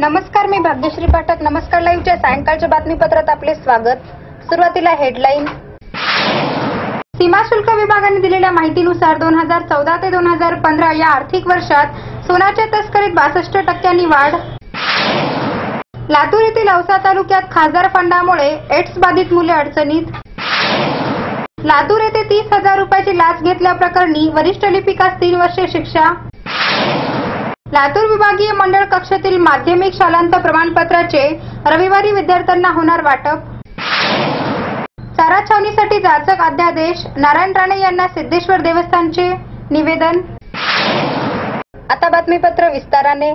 नमस्कार मी भाग्यश्री पाठक. नमस्कार लाईव्हच्या सायंकाळच्या बातमीपत्रात आपले स्वागत. सुरुवातीला हेडलाईन. सीमा शुल्क विभागाने दिलेल्या माहितीनुसार दोन हजार चौदा ते दोन हजार पंधरा या आर्थिक वर्षात सोन्याच्या तस्करीत बासष्ट टक्क्यांनी वाढ. लातूर येथील औसा तालुक्यात खासदार फंडामुळे एड्स बाधित मुले अडचणीत. लातूर येथे तीस हजार रुपयाची लाच घेतल्याप्रकरणी वरिष्ठ लिपिकास तीन वर्षे शिक्षा. लातूर विभागीय मंडळ कक्षातील माध्यमिक शालांत प्रमाणपत्राचे रविवारी विद्यार्थ्यांना होणार वाटप. चारा छावणीसाठी जाचक अध्यादेश. नारायण राणे यांना सिद्धेश्वर देवस्थानचे निवेदन. आता बातमीपत्र विस्ताराने.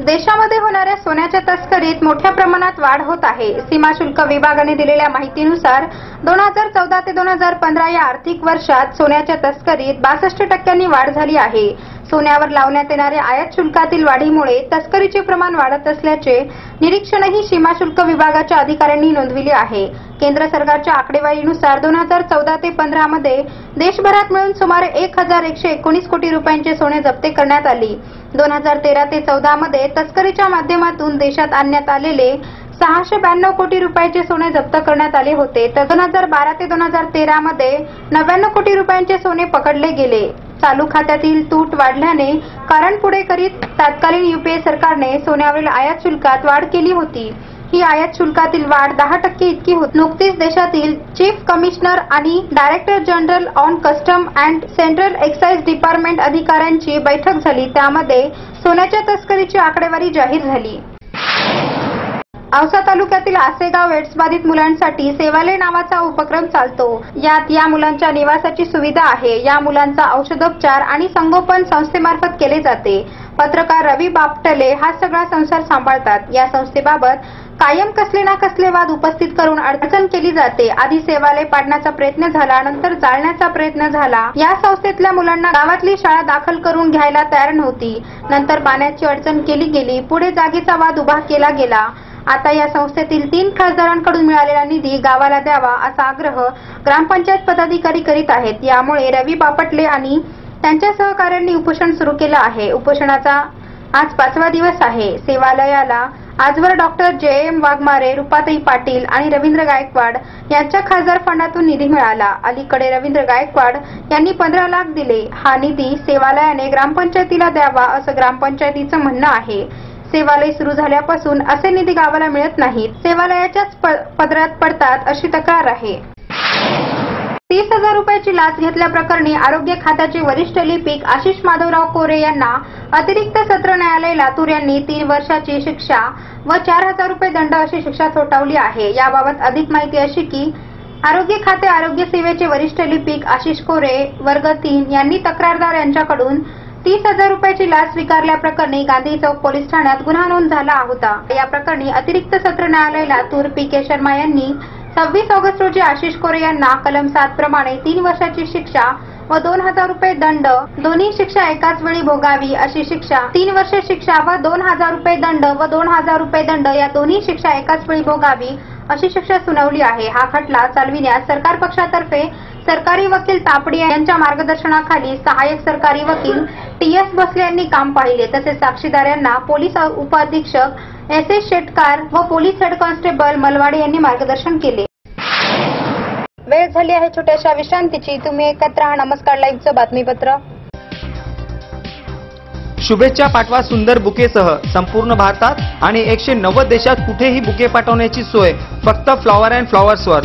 देशामध्ये होणाऱ्या सोन्याच्या तस्करीत मोठ्या प्रमाणात वाढ होत आहे. सीमा शुल्क विभागाने दिलेल्या माहितीनुसार दोन हजार चौदा ते दोन हजार पंधरा या आर्थिक वर्षात सोन्याच्या तस्करीत बासष्ट टक्क्यांनी वाढ झाली आहे. सोन्यावर लावण्यात येणाऱ्या आयात शुल्कातील वाढीमुळे तस्करीचे प्रमाण वाढत असल्याचे निरीक्षणही सीमा शुल्क विभागाच्या अधिकाऱ्यांनी नोंदविले आहे. केंद्र सरकारच्या आकडेवारीनुसार दोन हजार चौदा ते पंधरा मध्ये देशभरात मिळून सुमारे एक हजार एकशे एकोणीस कोटी रुपयांचे सोने जप्त करण्यात आली. दोन हजार तेरा ते चौदा मध्ये तस्करीच्या माध्यमातून देशात आणण्यात आलेले सहाशे ब्याण्णव कोटी रुपयाचे सोने जप्त करण्यात आले होते. तर दोन हजार बारा ते दोन हजार तेरा मध्ये नव्याण्णव कोटी रुपयांचे सोने पकडले गेले. चालू खात्यातील तूट वाढल्याने कारण पुढे करीत तत्कालीन युपीए सरकारने सोन्यावरील आयात शुल्कात वाढ केली होती. ही आयात शुल्कातील वाढ दहा टक्के इतकी होती. नुकतीच देशातील चीफ कमिशनर आणि director general on custom and central excise department अधिकाऱ्यांची बैठक झाली. त्यामध्ये सोन्याच्या तस्करीची आकडेवारी जाहीर झाली. औसा तालुक्यातील आसेगाव एड्स बाधित मुलांसाठी सेवाले नावाचा उपक्रम चालतो. यात या मुलांच्या निवासाची सुविधा आहे. या मुलांचा औषधोपचार आणि संगोपन संस्थेमार्फत केले जाते. पत्रकार रवी बापटले हा सगळा संसार सांभाळतात. या संस्थेबाबत कायम कसले ना कसले वाद उपस्थित करून अडचण केली जाते. आधी सेवालय पाडण्याचा प्रयत्न झाला नंतर जाळण्याचा प्रयत्न झाला. या संस्थेतल्या मुलांना गावातली शाळा दाखल करून घ्यायला तयार नव्हती. नंतर पाण्याची अडचण केली गेली. पुढे जागेचा वाद उभा केला गेला. आता या संस्थेतील तीन खासदारांकडून मिळालेला निधी गावाला द्यावा असा आग्रह ग्रामपंचायत पदाधिकारी करीत आहेत. यामुळे रवी बापटले आणि त्यांच्या सहकाऱ्यांनी उपोषण सुरू केलं आहे. उपोषणाचा आज पाचवा दिवस आहे. सेवालयाला आजवर डॉक्टर जे. एम. वाघमारे रुपाताई पाटील आणि रवींद्र गायकवाड यांच्या खासदार फंडातून निधी मिळाला. अलीकडे रवींद्र गायकवाड यांनी पंधरा लाख दिले. हा निधी सेवालयाने ग्रामपंचायतीला द्यावा असं ग्रामपंचायतीचं म्हणणं आहे. सेवालय सुरू झाल्यापासून असे निधी गावाला मिळत नाहीत. सेवालयाच्याच पदरात पडतात अशी तक्रार आहे. तीस हजार रुपयाची लाच घेतल्याप्रकरणी आरोग्य खात्याचे वरिष्ठ लिपिक आशिष माधवराव कोरे यांना अतिरिक्त सत्र न्यायालय लातूर यांनी तीन वर्षाची शिक्षा व चार हजार रुपये दंड अशी शिक्षा ठोठावली आहे. याबाबत अधिक माहिती अशी की आरोग्य खाते आरोग्य सेवेचे वरिष्ठ लिपिक आशिष कोरे वर्ग तीन यांनी तक्रारदार यांच्याकडून तीस हजार रुपयाची लाच स्वीकारल्याप्रकरणी गांधी चौक पोलीस ठाण्यात गुन्हा नोंद झाला होता. या प्रकरणी अतिरिक्त सत्र न्यायालयाला तूर पी के शर्मा यांनी सव्वीस ऑगस्ट रोजी आशिष कोरे यांना कलम सात प्रमाणे तीन वर्षाची शिक्षा व दोन हजार रुपये दंड दोन्ही शिक्षा एकाच वेळी भोगावी अशी शिक्षा तीन वर्ष शिक्षा व दोन हजार रुपये दंड व दोन हजार रुपये दंड या दोन्ही शिक्षा एकाच वेळी भोगावी अशी शिक्षा सुनावली आहे. हा खटला चालविण्यास सरकार पक्षातर्फे सरकारी वकील तापडिया यांच्या मार्गदर्शनाखाली सहाय्यक सरकारी वकील टी एस भोसले यांनी काम पाहिले. तसेच साक्षीदार यांना पोलीस उपअधीक्षक एस. एस शेटकार व पोलीस हेड कॉन्स्टेबल मलवाडे यांनी मार्गदर्शन केले. वेळ झाली आहे छोट्याशा विश्रांतीची. तुम्ही एकत्र हा नमस्कार. लाईव्हचं बातमीपत्र. शुभेच्छा पाठवा सुंदर बुकेसह. संपूर्ण भारतात आणि एकशे नव्वद देशात कुठेही बुके पाठवण्याची सोय. फक्त फ्लॉवर अँड फ्लॉवर्सवर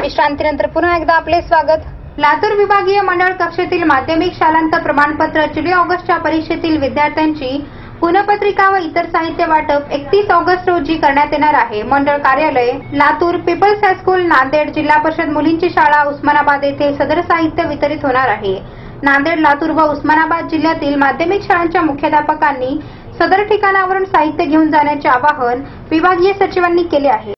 विश्रांतीनंतर पुन्हा एकदा आपले स्वागत. लातूर विभागीय मंडळ कक्षेतील माध्यमिक शालांत प्रमाणपत्र जुलै ऑगस्टच्या परीक्षेतील विद्यार्थ्यांची पुनपत्रिका व इतर साहित्य वाटप एकतीस ऑगस्ट रोजी करण्यात येणार आहे. मंडळ कार्यालय लातूर पीपल्स हायस्कूल नांदेड जिल्हा परिषद मुलींची शाळा उस्मानाबाद येथे सदर साहित्य वितरित होणार आहे. नांदेड लातूर व उस्मानाबाद जिल्ह्यातील माध्यमिक शाळांच्या मुख्याध्यापकांनी सदर ठिकाणावरून साहित्य घेऊन जाण्याचे आवाहन विभागीय सचिवांनी केले आहे.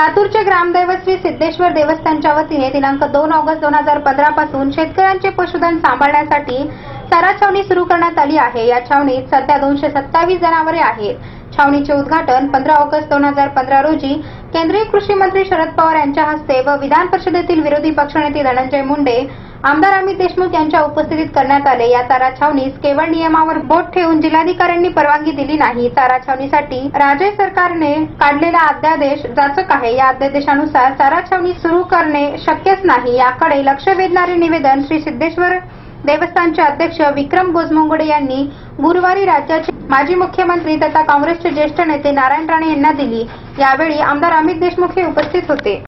लातूरचे ग्रामदैवत श्री सिद्धेश्वर देवस्थानच्या वतीने दिनांक दोन ऑगस्ट दोन हजार पंधरा पासून शेतकऱ्यांचे पशुधन सांभाळण्यासाठी चारा छावणी सुरू करण्यात आली आहे. या छावणीत सध्या दोनशे सत्तावीस जनावरे आहेत. छावणीचे उद्घाटन पंधरा ऑगस्ट दोन हजार पंधरा रोजी केंद्रीय कृषी मंत्री शरद पवार यांच्या हस्ते व विधान परिषदेतील विरोधी पक्षनेते धनंजय मुंडे आमदार अमित देशमुख यांच्या उपस्थितीत करण्यात आले. या चारा छावणीस केवळ नियमावर बोट ठेवून जिल्हाधिकाऱ्यांनी परवानगी दिली नाही. चारा छावणीसाठी राज्य सरकारने काढलेला अध्यादेश जाचक आहे. या अध्यादेशानुसार चारा छावणी सुरू करणे शक्यच नाही. याकडे लक्ष वेधणारे निवेदन श्री सिद्धेश्वर देवस्थानचे अध्यक्ष विक्रम गोजमंगोडे यांनी गुरुवारी राज्याचे माजी मुख्यमंत्री तथा काँग्रेसचे ज्येष्ठ नेते नारायण राणे यांना दिली. यावेळी आमदार अमित देशमुख हे उपस्थित होते.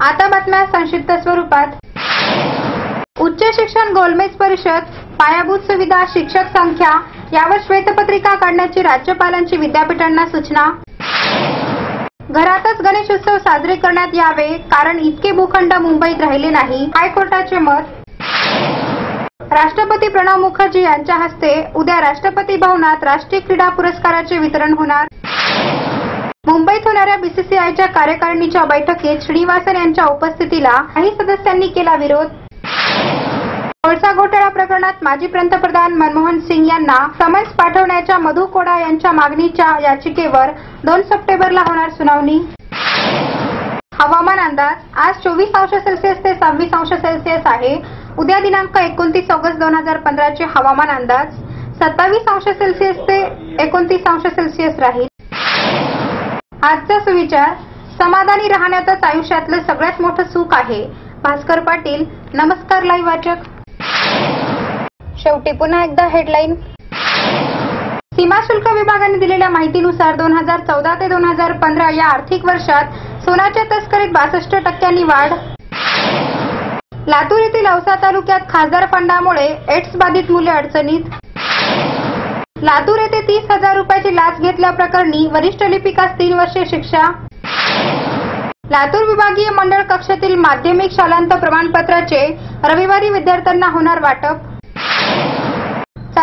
आता बातम्या संक्षिप्त स्वरूपात. उच्च शिक्षण गोलमेज परिषद पायाभूत सुविधा शिक्षक संख्या यावर श्वेतपत्रिका काढण्याची राज्यपालांची विद्यापीठांना सूचना. घरातच गणेशोत्सव साजरे करण्यात यावे कारण इतके भूखंड मुंबईत राहिले नाही. हायकोर्टाचे मत. राष्ट्रपती प्रणव मुखर्जी यांच्या हस्ते उद्या राष्ट्रपती भवनात राष्ट्रीय क्रीडा पुरस्काराचे वितरण होणार. मुंबईत होणाऱ्या बीसीसीआयच्या कार्यकारिणीच्या बैठकीत श्रीनिवासन यांच्या उपस्थितीला काही सदस्यांनी केला विरोध. कोळसा घोटाळा प्रकरणात माजी पंतप्रधान मनमोहन सिंग यांना समन्स पाठवण्याच्या मधु कोडा यांच्या मागणीच्या याचिकेवर दोन सप्टेंबरला होणार सुनावणी. हवामान अंदाज आज चोवीस अंश सेल्सिअस ते सव्वीस अंश सेल्सिअस आहे. उद्या दिनांक एकोणतीस ऑगस्ट दोन हजार पंधराचे हवामान अंदाज सत्तावीस अंश सेल्सिअस ते एकोणतीस अंश सेल्सिअस राहील. आजचा सुविचार समाधानी राहण्यातच आयुष्यातलं सगळ्यात मोठं सुख आहे. भास्कर पाटील नमस्कार लाईव्ह वाचक. शेवटी पुन्हा एकदा हेडलाईन सीमा शुल्क विभागाने दिलेल्या माहितीनुसार दोन हजार चौदा ते दोन हजार पंधरा या आर्थिक वर्षात सोन्याच्या तस्करीत बासष्ट टक्क्यांनी वाढ. लातूर येथील औसा तालुक्यात खासदार फंडामुळे एड्स बाधित मुले अडचणीत. लातूर येथे तीस हजार रुपयाची लाच घेतल्याप्रकरणी वरिष्ठ लिपिकास तीन वर्षे शिक्षा. लातूर विभागीय मंडळ कक्षातील माध्यमिक शालांत प्रमाणपत्राचे रविवारी विद्यार्थ्यांना होणार वाटप.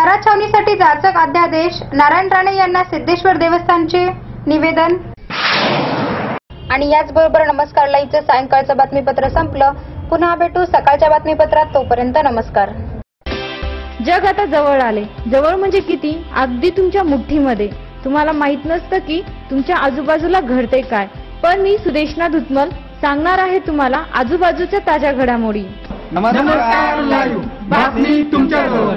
चारा छावणीसाठी जाचक अध्यादेश. नारायण राणे यांना सिद्धेश्वर देवस्थानचे निवेदन. आणि याचबरोबर नमस्कार लाईचं सायंकाळचं बातमीपत्र संपलं. पुन्हा भेटू सकाळच्या बातमीपत्रात. तोपर्यंत नमस्कार. जग आता जवळ आले. जवळ म्हणजे किती? अगदी तुमच्या मुठ्ठीमध्ये. तुम्हाला माहीत नसतं की तुमच्या आजूबाजूला घडते काय. पण मी सुदेशना धुतमल सांगणार आहे तुम्हाला आजूबाजूच्या ताज्या घडामोडी. नमस्कार लाईव्ह. बातमी तुमच्याजवळ.